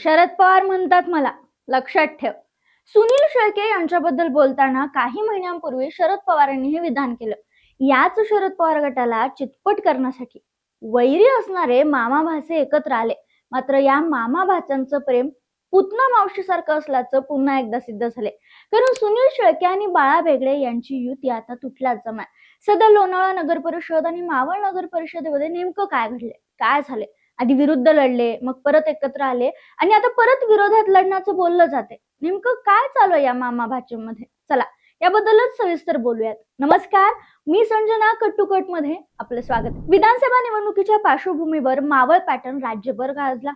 शरद पवार म्हणतात मला. लक्षात ठेव. सुनील शेळके यांच्याबद्दल बोलताना काही महिन्यांपूर्वी शरद पवारांनी हे विधान केलं. याच शरद पवार गटाला चितपट करण्यासाठी वैरी असणारे मामा भासे एकत्र आले. मात्र या मामा भाच्यांचं प्रेम पुतना मावशीसारखं असल्याचं पुन्हा एकदा सिद्ध झाले. कारण सुनील शेळके आणि बाळा बेगडे यांची युती आता तुटल्याच जमा सध्या लोणावळा नगर परिषद आणि मावळ नगर परिषदेमध्ये नेमकं काय घडले काय झाले आधी विरुद्ध लढले मग परत एकत्र आले आणि आता परत विरोधात लढण्याचं बोललं जाते नेमकं काय चालू आहे या मामा भाजीमध्ये चला याबद्दलच सविस्तर बोलूयात. नमस्कार मी संजना कट्टुकटमध्ये आपलं स्वागत. विधानसभा निवडणुकीच्या पार्श्वभूमीवर मावळ पॅटर्न राज्यभर गाजला.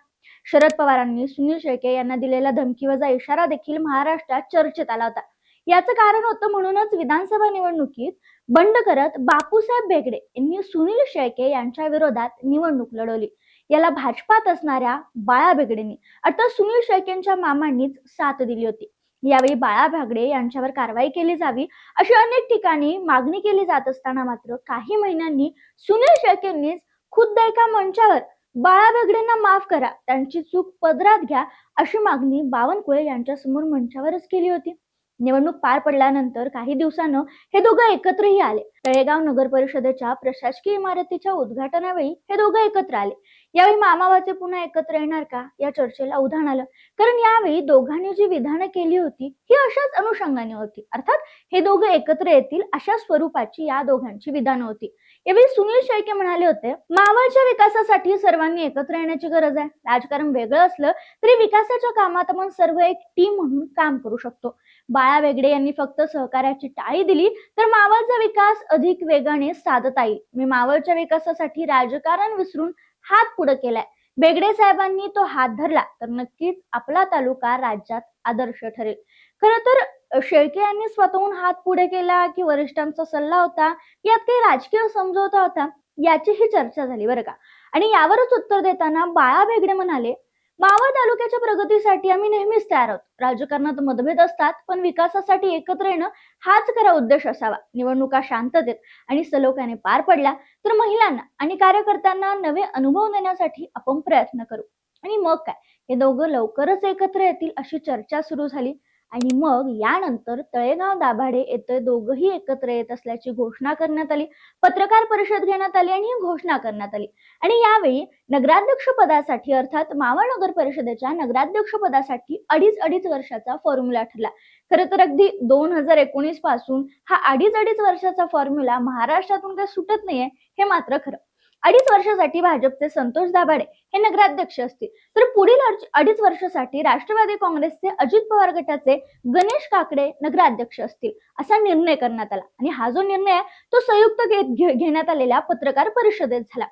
शरद पवारांनी सुनील शेळके यांना दिलेला धमकीवजा इशारा देखील महाराष्ट्रात चर्चेत आला होता. याचं कारण होतं म्हणूनच विधानसभा निवडणुकीत बंड करत बापूसाहेब बेगडे यांनी सुनील शेळके यांच्या विरोधात निवडणूक लढवली. याला भाजपात असणाऱ्या बाळा बेगडेंनी अर्थात सुनील शेळकेंच्या मामांनीच साथ दिली होती. यावेळी बाळा भागडे यांच्यावर कारवाई केली जावी अशी अनेक ठिकाणी मागणी केली जात असताना मात्र काही महिन्यांनी सुनील शेळकेंनीच खुद्द एका मंचावर बाळा बेगडेंना माफ करा त्यांची चूक पदरात घ्या अशी मागणी बावनकुळे यांच्या समोर मंचावरच केली होती. निवडणूक पार पडल्यानंतर काही दिवसानं हे दोघं एकत्रही आले. तळेगाव नगर परिषदेच्या प्रशासकीय इमारतीच्या उद्घाटनावेळी हे दोघं एकत्र आले. यावेळी मामाबाचे पुन्हा एकत्र येणार का? या चर्चेला उधाण आलं. कारण यावेळी दोघांनी जी विधानं केली होती ही अशाच अनुषंगाने होती. अर्थात हे दोघं एकत्र येतील अशा स्वरूपाची या दोघांची विधानं होती. यावेळी सुनील शेळके म्हणाले होते मावळच्या विकासासाठी सर्वांनी एकत्र येण्याची गरज आहे. राजकारण वेगळं असलं तरी विकासाच्या कामात आपण सर्व एक टीम म्हणून काम करू शकतो. बाळा वेगडे यांनी फक्त सहकार्याची टाळी दिली तर मावळचा विकास अधिक वेगाने साधता येईल. मी मावळच्या विकासासाठी राजकारण विसरून हात पुढे केलाय. बेगडे साहेबांनी तो हात धरला तर नक्कीच आपला तालुका राज्यात आदर्श ठरेल. खर तर शेळके यांनी स्वतःहून हात पुढे केला की वरिष्ठांचा सल्ला होता यात काही राजकीय समजवता होता याचीही चर्चा झाली बरं का? आणि यावरच उत्तर देताना बाळा बेगडे म्हणाले मावळ तालुक्याच्या प्रगतीसाठी आम्ही नेहमीच तयार आहोत. राजकारणात मतभेद असतात पण विकासासाठी एकत्र येणं हाच खरा उद्देश असावा. निवडणुका शांततेत आणि सलोख्याने पार पडल्या तर महिलांना आणि कार्यकर्त्यांना नवे अनुभव देण्यासाठी आपण प्रयत्न करू. आणि मग काय? हे दोघं लवकरच एकत्र येतील अशी चर्चा सुरू झाली. आणि मग यानंतर तळेगाव दाभाडे येथे दोघंही एकत्र येत असल्याची घोषणा करण्यात आली. पत्रकार परिषद घेण्यात आली आणि ही घोषणा करण्यात आली. आणि यावेळी नगराध्यक्ष पदासाठी अर्थात मावळ नगर परिषदेच्या नगराध्यक्ष पदासाठी अडीच अडीच वर्षाचा फॉर्म्युला ठरला. खरं तर अगदी दोन हजार एकोणीसपासून हा अडीच अडीच वर्षाचा फॉर्म्युला महाराष्ट्रातून काही सुटत नाहीये हे मात्र खरं. अडीच वर्षासाठी भाजपचे संतोष दाभाडे हे नगराध्यक्ष असतील. तर पुढील अडीच- वर्षासाठी राष्ट्रवादी काँग्रेसचे अजित पवार गटाचे गणेश काकडे नगराध्यक्ष असतील असा निर्णय करण्यात आला. आणि हा जो निर्णय तो संयुक्त घेण्यात आलेल्या पत्रकार परिषदेत झाला.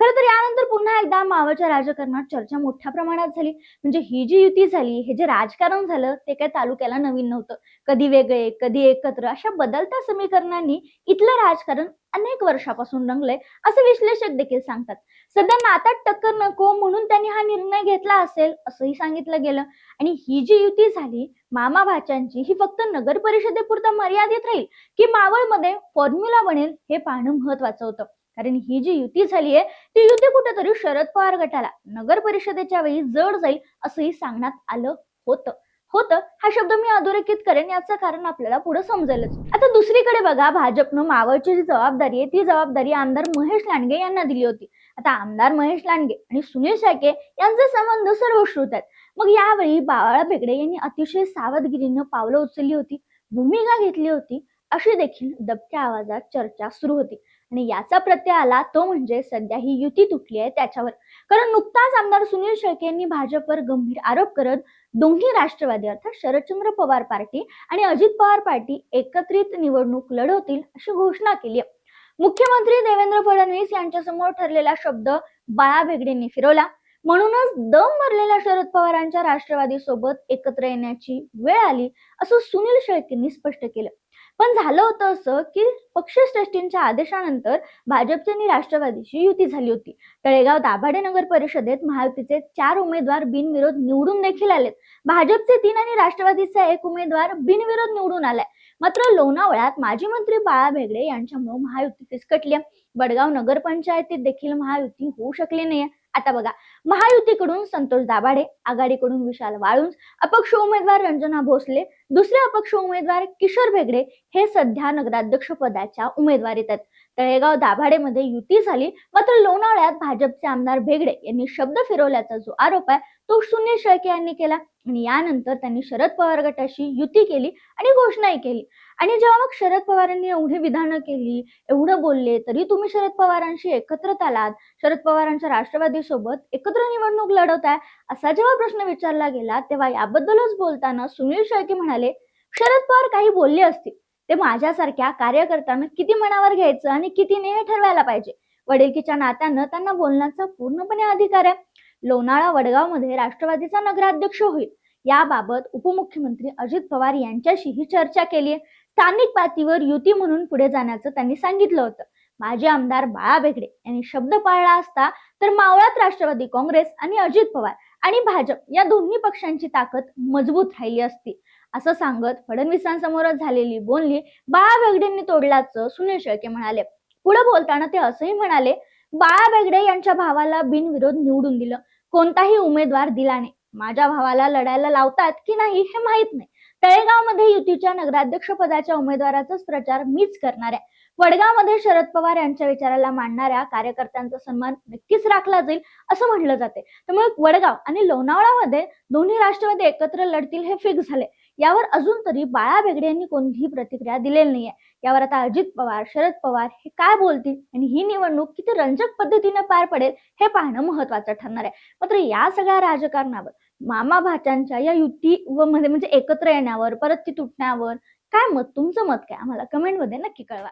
खरं तर यानंतर पुन्हा एकदा मावळच्या राजकारणात चर्चा मोठ्या प्रमाणात झाली. म्हणजे ही जी युती झाली हे जे राजकारण झालं ते काय तालुक्याला नवीन नव्हतं. कधी वेगळे कधी एकत्र अशा बदलत्या समीकरणांनी इथलं राजकारण अनेक वर्षापासून रंगलंय असे विश्लेषक देखील सांगतात. सध्या नात्यात टक्कर नको म्हणून त्यांनी हा निर्णय घेतला असेल असंही सांगितलं गेलं. आणि ही जी युती झाली मामा भाच्यांची ही फक्त नगर परिषदेपुरता मर्यादित राहील की मावळमध्ये फॉर्म्युला बनेल हे पाहणं महत्वाचं होतं. कारण ही जी युती झाली आहे ती युती कुठेतरी शरद पवार गटाला नगर परिषदेच्या वेळी जड जाईल असंही सांगण्यात आलं होतं. होतं हा शब्द मी अधोरेखित करेन याचं कारण आपल्याला पुढे समजेलच. आता दुसरीकडे बघा भाजपनं मावळची जी जबाबदारी आहे ती जबाबदारी आमदार महेश लांडगे यांना दिली होती. आता आमदार महेश लांडगे आणि सुनील शेळके यांचे संबंध सर्वश्रुत आहेत. मग यावेळी बाळा बेगडे यांनी अतिशय सावधगिरीनं पावलं उचलली होती भूमिका घेतली होती अशी देखील दबक्या आवाजात चर्चा सुरू होती. आणि याचा प्रत्यय आला तो म्हणजे सध्या ही युती तुटली आहे त्याच्यावर. कारण नुकताच आमदार सुनील शेळके यांनी भाजपवर गंभीर आरोप करत दोन्ही राष्ट्रवादी अर्थात शरदचंद्र पवार पार्टी आणि अजित पवार पार्टी एकत्रित निवडणूक लढवतील अशी घोषणा केली आहे. मुख्यमंत्री देवेंद्र फडणवीस यांच्यासमोर ठरलेला शब्द बाळा भेगडेंनी फिरवला. म्हणूनच दम भरलेल्या शरद पवारांच्या राष्ट्रवादी सोबत एकत्र येण्याची वेळ आली असं सुनील शेळकेंनी स्पष्ट केलं. पण झालं होतं असं की पक्षश्रेष्ठींच्या आदेशानंतर भाजपची आणि राष्ट्रवादीची युती झाली होती. तळेगाव दाभाडे नगर परिषदेत महायुतीचे चार उमेदवार बिनविरोध निवडून देखील आलेत. भाजपचे तीन आणि राष्ट्रवादीचा एक उमेदवार बिनविरोध निवडून आलाय. मात्र लोणावळ्यात माजी मंत्री बाळा भेगडे यांच्यामुळे महायुती फिसकटली बडगाव वडगाव नगरपंचायतीत देखील महायुती होऊ शकली नाहीये. आता बघा महायुतीकडून संतोष दाभाडे आघाडीकडून विशाल वाळुंज अपक्ष उमेदवार रंजना भोसले दुसरे अपक्ष उमेदवार किशोर भेगडे हे सध्या नगराध्यक्ष पदाच्या उमेदवारीत आहेत तळेगाव दाभाडेमध्ये युती झाली मात्र लोणावळ्यात भाजपचे आमदार भेगडे यांनी शब्द फिरवल्याचा जो आरोप आहे तो सुनील शेळके यांनी केला. आणि यानंतर त्यांनी शरद पवार गटाशी युती केली आणि घोषणाही केली. आणि जेव्हा मग शरद पवारांनी एवढी विधानं केली एवढं बोलले तरी तुम्ही शरद पवारांशी एकत्रित आलात. शरद पवारांच्या राष्ट्रवादी सोबत एकत्र निवडणूक लढवताय? असा जेव्हा प्रश्न विचारला गेला तेव्हा याबद्दलच बोलताना सुनील शेळके म्हणाले शरद पवार काही बोलले असतील. ते माझ्यासारख्या कार्यकर्त्यांना किती मनावर घ्यायचं आणि किती नेहमी हे ठरवायला पाहिजे? वडिलकीच्या नात्यानं त्यांना बोलण्याचा पूर्णपणे अधिकार आहे. लोणाळा वडगावमध्ये राष्ट्रवादीचा नगराध्यक्ष होईल. याबाबत उपमुख्यमंत्री अजित पवार यांच्याशीही चर्चा केली स्थानिक पातळीवर युती म्हणून पुढे जाण्याचं त्यांनी सांगितलं होतं. माजी आमदार बाळा बेगडे यांनी शब्द पाळला असता तर मावळात राष्ट्रवादी काँग्रेस आणि अजित पवार आणि भाजप या दोन्ही पक्षांची ताकद मजबूत राहिली असती. असं सांगत फडणवीसांसमोरच झालेली बोलणी बाळा बेगडेंनी तोडल्याचं सुनील शेळके म्हणाले. पुढे बोलताना ते असंही म्हणाले बाळा बेगडे यांच्या भावाला बिनविरोध निवडून दिलं. कोणताही उमेदवार दिला नाही. माझ्या भावाला लढायला लावतात की नाही हे माहीत नाही. तळेगावमध्ये युतीच्या नगराध्यक्ष पदाच्या उमेदवाराचाच प्रचार मीच करणार आहे. वडगावमध्ये शरद पवार यांच्या विचाराला मांडणाऱ्या कार्यकर्त्यांचा सन्मान नक्कीच राखला जाईल असं म्हटलं जाते. त्यामुळे वडगाव आणि लोणावळामध्ये दोन्ही राष्ट्रवादी एकत्र लढतील हे फिक्स झाले. यावर अजून तरी बाळा बेगडे यांनी कोणतीही प्रतिक्रिया दिलेली नाहीये. यावर आता अजित पवार शरद पवार हे काय बोलतील आणि ही निवडणूक किती रंजक पद्धतीने पार पडेल हे पाहणं महत्वाचं ठरणार आहे. मात्र या सगळ्या राजकारणावर मामा भाच्यांच्या या युती व मध्ये म्हणजे एकत्र येण्यावर परत ती तुटण्यावर काय मत तुमचं मत काय? आम्हाला कमेंटमध्ये नक्की कळवा.